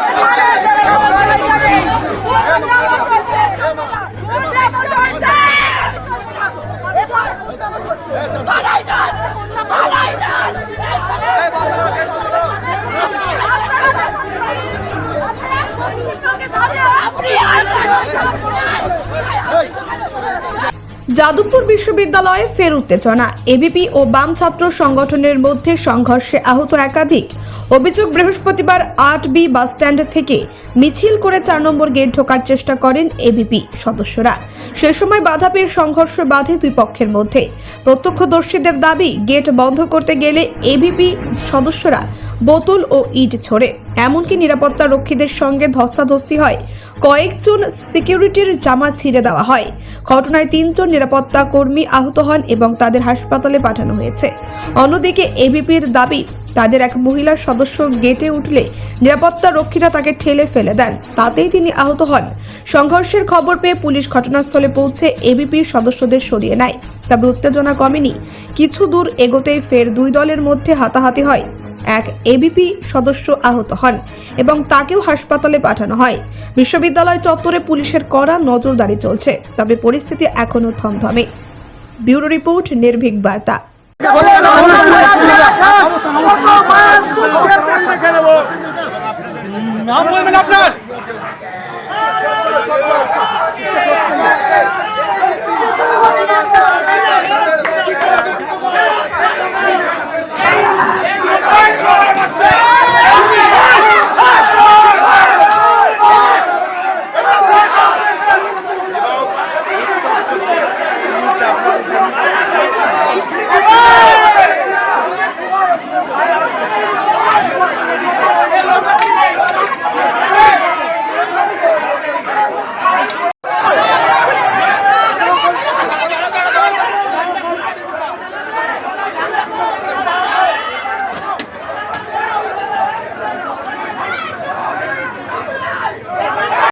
Go! Jadavpur বিশ্ববিদ্যালয়ে ফের উত্তেজনা। এবিপি ও বাম ছাত্র সংগঠনের মধ্যে সংঘর্ষে আহত একাধিক। অভিযোগ বৃহস্পতিবার আট বি বাসস্ট্যান্ড থেকে মিছিল করে চার নম্বর গেট ঢোকার চেষ্টা করেন এবিপি সদস্যরা। সে সময় বাধা পেয়ে সংঘর্ষ বাধে দুই পক্ষের মধ্যে। প্রত্যক্ষদর্শীদের দাবি, গেট বন্ধ করতে গেলে এবিপি সদস্যরা বোতল ও ইট ছোড়ে এমনকি নিরাপত্তা রক্ষীদের সঙ্গে ধস্তাধস্তি হয়। কয়েকজন সিকিউরিটির জামা ছিঁড়ে দেওয়া হয়। ঘটনায় তিনজন নিরাপত্তা কর্মী আহত হন এবং তাদের হাসপাতালে পাঠানো হয়েছে। অন্যদিকে এবিপির দাবি, তাদের এক মহিলার সদস্য গেটে উঠলে নিরাপত্তা রক্ষীরা তাকে ঠেলে ফেলে দেন। তাতেই তিনি আহত হন। সংঘর্ষের খবর পেয়ে পুলিশ ঘটনাস্থলে পৌঁছে এবিপির সদস্যদের সরিয়ে নেয়। তবে উত্তেজনা কমেনি। কিছু দূর এগোতেই ফের দুই দলের মধ্যে হাতাহাতি হয়। এক এবিপি সদস্য আহত হন এবং তাকেও হাসপাতালে পাঠানো হয়। বিশ্ববিদ্যালয় চত্বরে পুলিশের কড়া নজরদারি চলছে তবে পরিস্থিতি এখনও থমথমে। ব্যুরো রিপোর্ট নির্ভীক বার্তা। নাম বলবেন আপনার?